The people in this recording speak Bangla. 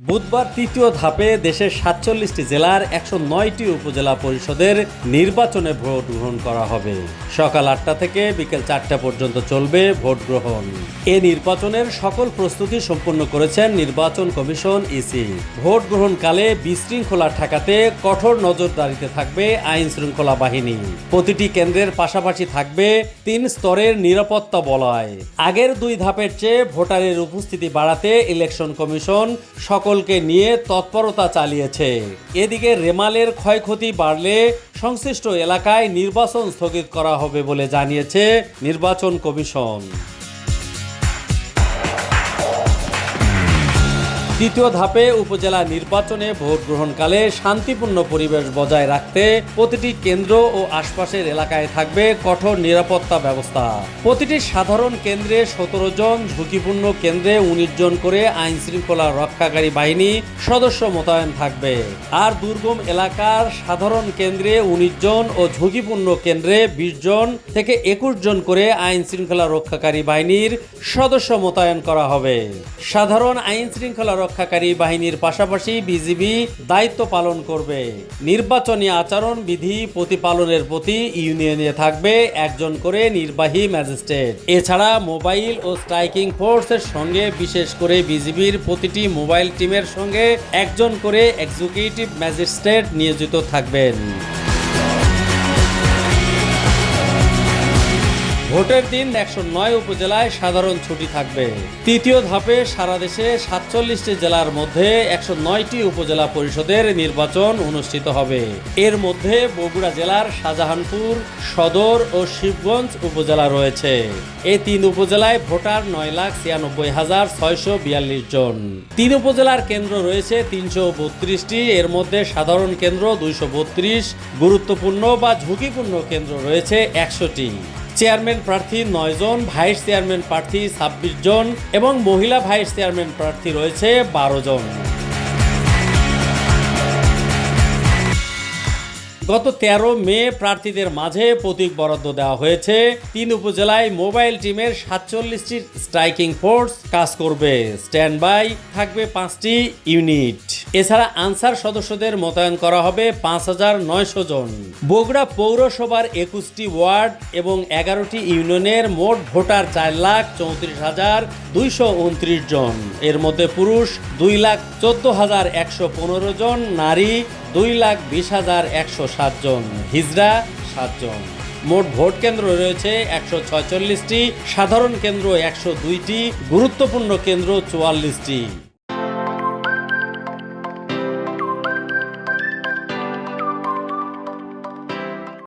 বুধবার তৃতীয় ধাপে দেশের সাতচল্লিশটি জেলার একশো নয়টি উপজেলা পরিষদের নির্বাচনে ভোট গ্রহণ করা হবে। সকাল আটটা থেকে বিকেল চারটা পর্যন্ত চলবে ভোট গ্রহণ। এ নির্বাচনের সকল প্রস্তুতি সম্পন্ন করেছেন নির্বাচন কমিশন ইসি। ভোট গ্রহণকালে বিশৃঙ্খলা ঠেকাতে কঠোর নজরদারিতে থাকবে আইন শৃঙ্খলা বাহিনী। প্রতিটি কেন্দ্রের পাশাপাশি থাকবে তিন স্তরের নিরাপত্তা বলয়। আগের দুই ধাপের চেয়ে ভোটারের উপস্থিতি বাড়াতে ইলেকশন কমিশন সকলকে নিয়ে তৎপরতা চালিয়েছে। এদিকে রেমালের ক্ষয়ক্ষতি বাড়লে সংশ্লিষ্ট এলাকায় নির্বাচন স্থগিত করা হবে বলে জানিয়েছে নির্বাচন কমিশন। তৃতীয় ধাপে উপজেলা নির্বাচনে ভোট গ্রহণকালে শান্তিপূর্ণ পরিবেশ বজায় রাখতে প্রতিটি কেন্দ্র ও আশপাশের এলাকায় থাকবে কঠোর নিরাপত্তা ব্যবস্থা। প্রতিটি সাধারণ কেন্দ্রে সতেরো জন, ঝুঁকিপূর্ণ কেন্দ্রে উনিশ জন করে আইন শৃঙ্খলা রক্ষাকারী বাহিনী সদস্য মোতায়েন থাকবে। আর দুর্গম এলাকার সাধারণ কেন্দ্রে উনিশ জন ও ঝুঁকিপূর্ণ কেন্দ্রে বিশ জন থেকে একুশ জন করে আইন শৃঙ্খলা রক্ষাকারী বাহিনীর সদস্য মোতায়েন করা হবে। সাধারণ আইন শৃঙ্খলা রক্ষাকারী বাহিনীর পাশাপাশি বিজিবি দায়িত্ব পালন করবে। নির্বাচনী আচরণ, বিধি প্রতিপালনের প্রতি ইউনিয়নে থাকবে একজন করে নির্বাহী ম্যাজিস্ট্রেট। এছাড়া মোবাইল ও স্ট্রাইকিং ফোর্সের সঙ্গে, বিশেষ করে বিজিবির প্রতিটি মোবাইল টিমের সঙ্গে একজন করে এক্সিকিউটিভ ম্যাজিস্ট্রেট নিয়োজিত থাকবেন। ভোটের দিন একশো নয় উপজেলায় সাধারণ ছুটি থাকবে। তৃতীয় ধাপে সারা দেশে সাতচল্লিশটি জেলার মধ্যে একশো নয়টি উপজেলা পরিষদের নির্বাচন অনুষ্ঠিত হবে। এর মধ্যে বগুড়া জেলার শাহজাহানপুর, সদর ও শিবগঞ্জ উপজেলা রয়েছে। এই তিন উপজেলায় ভোটার নয় লাখ ছিয়ানব্বই হাজার ছয়শো বিয়াল্লিশ জন। তিন উপজেলার কেন্দ্র রয়েছে তিনশো বত্রিশটি। এর মধ্যে সাধারণ কেন্দ্র দুইশো বত্রিশ। গুরুত্বপূর্ণ বা ঝুঁকিপূর্ণ কেন্দ্র রয়েছে একশোটি। চেয়ারম্যান প্রার্থী নয়জন, ভাইস চেয়ারম্যান প্রার্থী ছাব্বিশ জন এবং মহিলা ভাইস চেয়ারম্যান প্রার্থী রয়েছে বারো জন। গত তেরো মে প্রার্থীদের মাঝে প্রতীক বরাদ্দ দেওয়া হয়েছে। তিন উপজেলায় মোবাইল টিমের সাতচল্লিশটি স্ট্রাইকিং ফোর্স কাজ করবে। স্ট্যান্ড বাই থাকবে পাঁচটি ইউনিট। এছাড়া আনসার সদস্যদের মোতায়েন করা হবে পাঁচ হাজার নয়শো জন। বগুড়া পৌরসভার একুশটি ওয়ার্ড এবং এগারোটি ইউনিয়নের মোট ভোটার চার লাখ চৌত্রিশ হাজার দুইশো উনত্রিশ জন। এর মধ্যে পুরুষ দুই লাখ চোদ্দ হাজার একশো পনেরো জন, নারী দুই লাখ বিশ হাজার একশো সাতজন হিজড়া সাতজন মোট ভোট কেন্দ্র রয়েছে একশো ছয়চল্লিশটি। সাধারণ কেন্দ্র একশো দুইটি। গুরুত্বপূর্ণ কেন্দ্র চুয়াল্লিশটি।